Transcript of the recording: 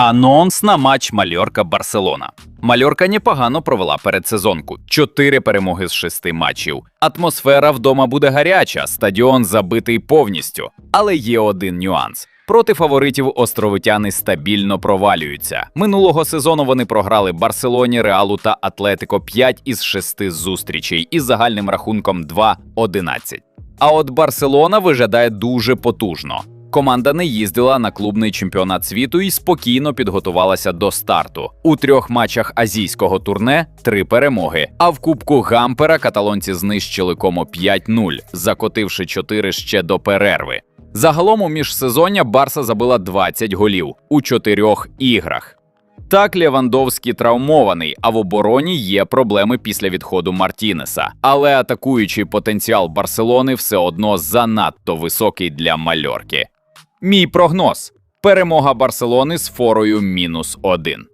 Анонс на матч Мальорка Барселона. Мальорка непогано провела передсезонку. Чотири перемоги з шести матчів. Атмосфера вдома буде гаряча, стадіон забитий повністю. Але є один нюанс. Проти фаворитів островитяни стабільно провалюються. Минулого сезону вони програли Барселоні, Реалу та Атлетико 5 із 6 зустрічей із загальним рахунком 2-11. А от Барселона виглядає дуже потужно. Команда не їздила на клубний чемпіонат світу і спокійно підготувалася до старту. У трьох матчах азійського турне три перемоги. А в кубку Гампера каталонці знищили кому 5-0, закотивши 4 ще до перерви. Загалом у міжсезоння Барса забила 20 голів у чотирьох іграх. Так, Лєвандовський травмований, а в обороні є проблеми після відходу Мартінеса. Але атакуючий потенціал Барселони все одно занадто високий для мальорки. Мій прогноз: перемога Барселони з форою мінус один.